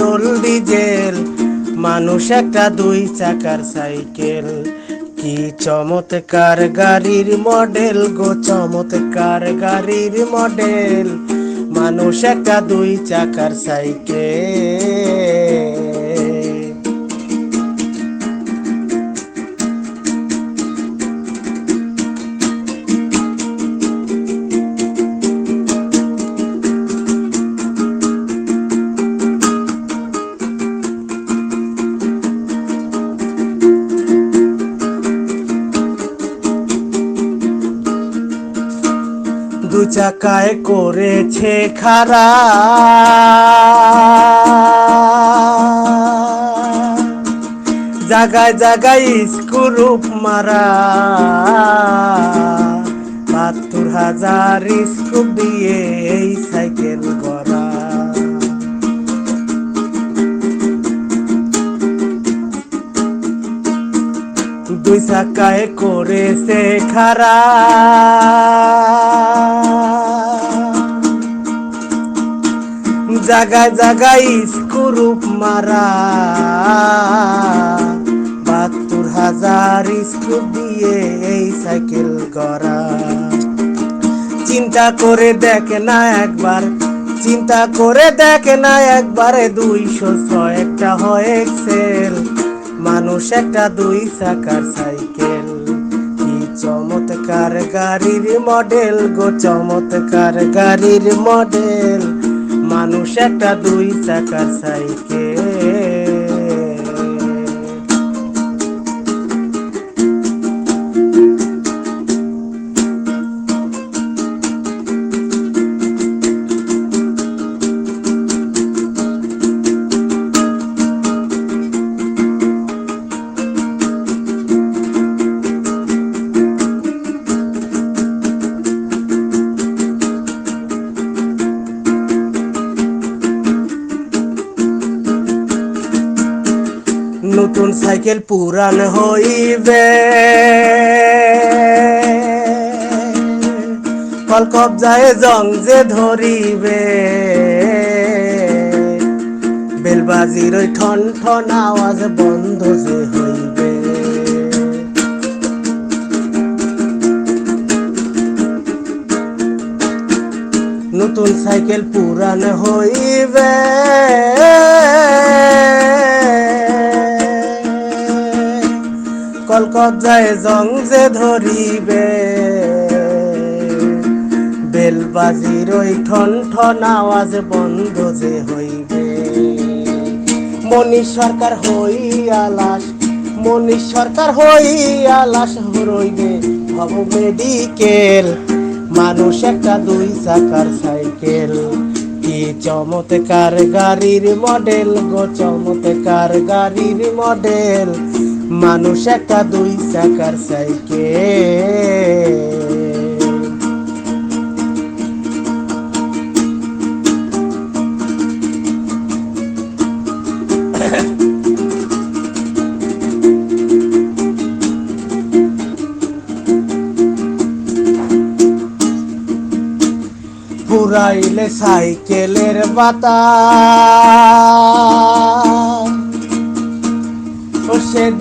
Petrol, diesel. মানুষ একটা দুই চাকার সাইকেল। কি চমৎকার গাড়ির মডেল গো, চমৎকার গাড়ির মডেল। মানুষ একটা দুই চাকার সাইকেল। চাকায় করেছে খারা। জাগায় জাগায় স্কুরুপ মারা। বাহাত্তর হাজার স্কুপ দিয়ে এই সাইকেল করা দুই চাকায় করেছে খারা। জাগায় জাগায় স্কুরুপ মারা। বাহাত্তর হাজার স্কুপ দিয়ে এই সাইকেল করা। চিন্তা করে দেখে না একবার, চিন্তা করে দেখে না একবারে দুইশো ছয় একটা হয় এক্সেল মানুষ একটা দুই চাকার সাইকেল। কি চমৎকার গাড়ির মডেল গো, চমৎকার গাড়ির মডেল। মানুষ একটা দুই চাকার সাইকেল। নতুন সাইকেল পুরান হইবে। কল কবজায় জং যে ধরিবে। বেলবাজির ওই ঠন ঠন আওয়াজ বন্ধ যে হইবে। নতুন সাইকেল পুরান হইবে। কলকতায় জং যে ধরিবে। বেলবাজির ওই ঠন ঠন আওয়াজ বন্ধ যে হইবে। মনীষ সরকার হই আলাস মনীষ সরকার হই আলাস রইবে হব মেডিকেল। মানুষ একটা দুই চাকার সাইকেল। কি চমৎকার গাড়ির মডেল গো, চমৎকার গাড়ির মডেল। মানুষ একটা দুই চাকার সাইকেল। পুরাইলে সাইকেলের বাতা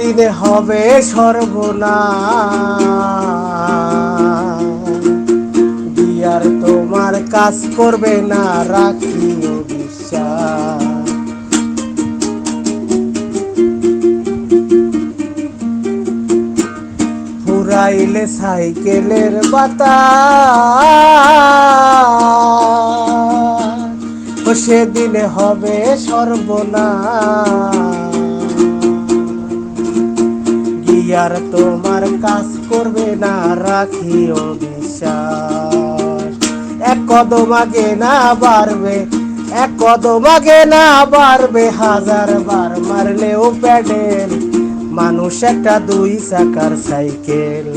সেদিনে হবে সর্বনা বিয়ার তোমার কাজ করবে না, রাখিও বিশ্বাস। ফুরাইলে সাইকেলের বাতা সেদিনে হবে সর্বনা গিয়ার তোমার কাজ করবে না, রাখিও বিশ্বাস। এক কদম আগে না বাড়বে, এক কদম আগে না বাড়বে, হাজার বার মারলেও প্যাডেল। মানুষ একটা দুই চাকার সাইকেল।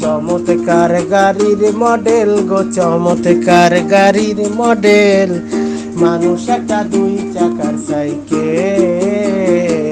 চমৎকার গাড়ির মডেল গো, চমৎকার গাড়ির মডেল। মানুষ একটা দুই চাকার সাইকেল।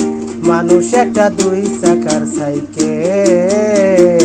মানুষ একটা দুই চাকার সাইকেল।